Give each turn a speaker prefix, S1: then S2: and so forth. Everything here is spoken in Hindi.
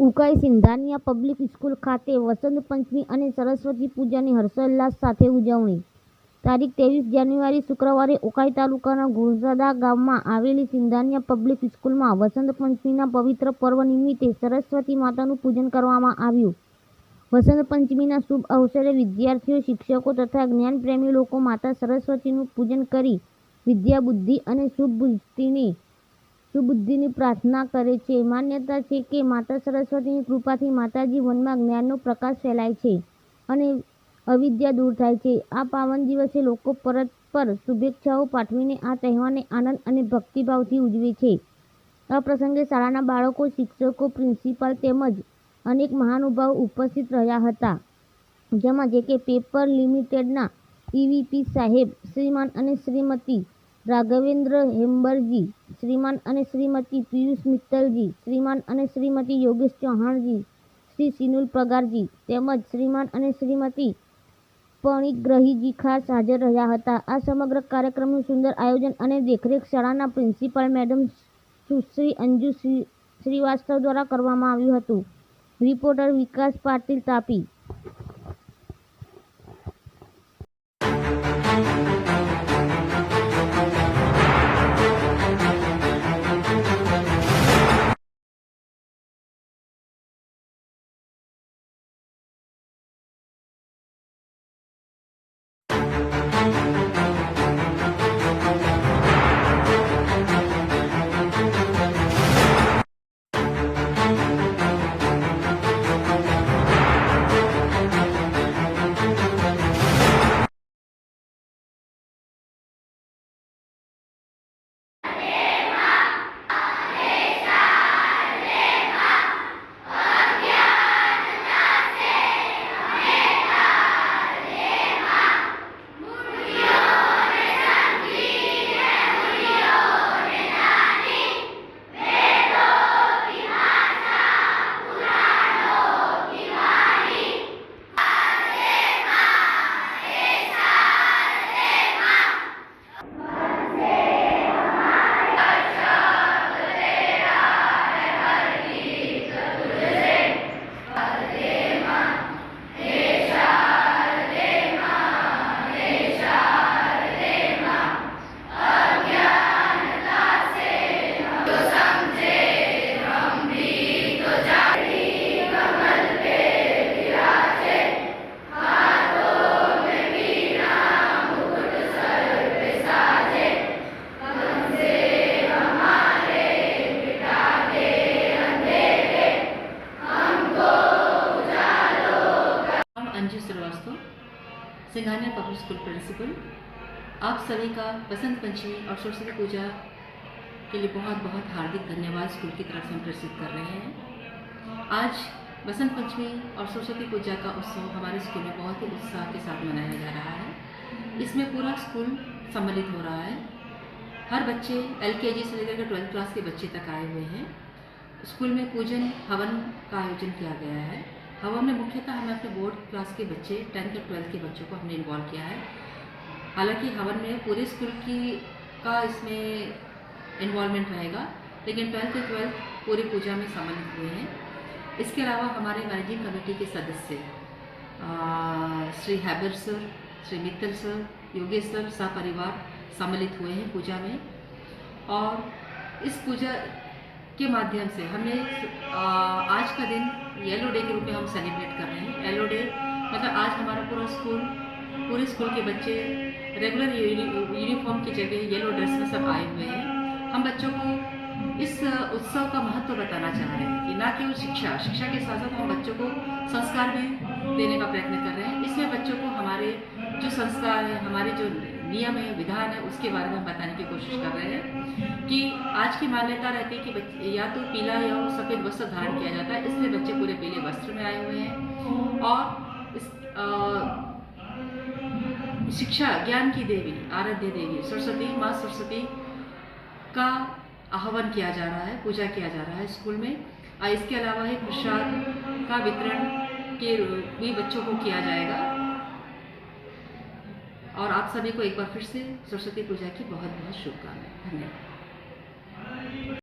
S1: ઉકાઈ સિંધાનિયા પબ્લિક સ્કૂલ ખાતે વસંત પંચમી અને સરસ્વતી પૂજાની હર્ષોલ્લાસ સાથે ઉજવણી. તારીખ ત્રેવીસ જાન્યુઆરી શુક્રવારે ઉકાઈ તાલુકાના ગુરસાદા ગામમાં આવેલી સિંધાનિયા પબ્લિક સ્કૂલમાં વસંત પંચમીના પવિત્ર પર્વ નિમિત્તે સરસ્વતી માતાનું પૂજન કરવામાં આવ્યું. વસંત પંચમીના શુભ અવસરે વિદ્યાર્થીઓ, શિક્ષકો તથા જ્ઞાનપ્રેમી લોકો માતા સરસ્વતીનું પૂજન કરી વિદ્યા બુદ્ધિ અને શુભ બુદ્ધિની સુબુદ્ધિની પ્રાર્થના કરે છે. માન્યતા છે કે માતા સરસ્વતીની કૃપાથી માતાજી વનમાં જ્ઞાનનો પ્રકાશ ફેલાય છે અને અવિદ્યા દૂર થાય છે. આ પાવન દિવસે લોકો પરસ્પર શુભેચ્છાઓ પાઠવીને આ તહેવારને આનંદ અને ભક્તિભાવથી ઉજવે છે. આ પ્રસંગે શાળાના બાળકો, શિક્ષકો, પ્રિન્સિપાલ તેમજ અનેક મહાનુભાવો ઉપસ્થિત રહ્યા હતા. જેમાં જે કે પેપર લિમિટેડના ઈવીપી સાહેબ, શ્રીમાન અને શ્રીમતી રાઘવેન્દ્ર હેમ્બરજી શ્રીમાન અને શ્રીમતી પિયુષ મિત્તલજી, શ્રીમાન અને શ્રીમતી યોગેશ ચૌહાણજી, શ્રી સિનુલ પગારજી તેમજ શ્રીમાન અને શ્રીમતી પણિગ્રહીજી ખાસ હાજર રહ્યા હતા. આ સમગ્ર કાર્યક્રમનું સુંદર આયોજન અને દેખરેખ શાળાના પ્રિન્સિપાલ મેડમ સુશ્રી અંજુ શ્રી શ્રીવાસ્તવ દ્વારા કરવામાં આવ્યું હતું. રિપોર્ટર વિકાસ પાટીલ તાપી.
S2: हम Anju Srivastava Singhania public school principal, आप सभी का बसंत पंचमी और सरस्वती पूजा के लिए बहुत बहुत हार्दिक धन्यवाद स्कूल की तरफ़ से हम प्रेषित कर रहे हैं। आज बसंत पंचमी और सरस्वती पूजा का उत्सव हमारे स्कूल में बहुत ही उत्साह के साथ मनाया जा रहा है। इसमें पूरा स्कूल सम्मिलित हो रहा है। हर बच्चे एलकेजी से लेकर के ट्वेल्थ क्लास के बच्चे तक आए हुए हैं। स्कूल में पूजन, हवन का आयोजन किया गया है। हवन में मुख्यतः हमें अपने बोर्ड क्लास के बच्चे टेंथ और ट्वेल्थ के बच्चों को हमने इन्वॉल्व किया है। हालाँकि हवन में पूरे स्कूल की, का इसमें इन्वॉल्वमेंट रहेगा, लेकिन ट्वेल्थ और ट्वेल्थ पूरी पूजा में सम्मिलित हुए हैं। इसके अलावा हमारे मैनेजिंग कमेटी के सदस्य Shri Haber sir, Shri Mittal sir, Yogesh sir सपरिवार सम्मिलित हुए हैं पूजा में। और इस पूजा के माध्यम से हमने आज का दिन येलो डे के रूप में हम सेलिब्रेट कर रहे हैं। येलो डे मतलब आज हमारा पूरा स्कूल पूरे स्कूल के बच्चे रेगुलर यूनिफॉर्म की जगह येलो ड्रेस में सब आए हुए हैं। हम बच्चों को इस, उत्सव का महत्व बताना चाह रहे हैं कि ना केवल शिक्षा शिक्षा के साथ साथ हम बच्चों को संस्कार भी देने का प्रयत्न कर रहे हैं। है हमारे जो नियम है विधान है उसके बारे में हम बताने की कोशिश कर रहे हैं कि आज की मान्यता रहती है कि या तो पीला या सफ़ेद वस्त्र धारण किया जाता है इसलिए बच्चे पूरे पीले वस्त्र में आए हुए हैं और इस आ, शिक्षा ज्ञान की देवी आराध्य देवी सरस्वती माँ सरस्वती का आह्वान किया जा रहा है पूजा किया जा रहा है स्कूल में। और इसके अलावा ही प्रसाद का वितरण के भी बच्चों को किया जाएगा। और आप सभी को एक बार फिर से सरस्वती पूजा की बहुत बहुत शुभकामनाएँ। धन्यवाद।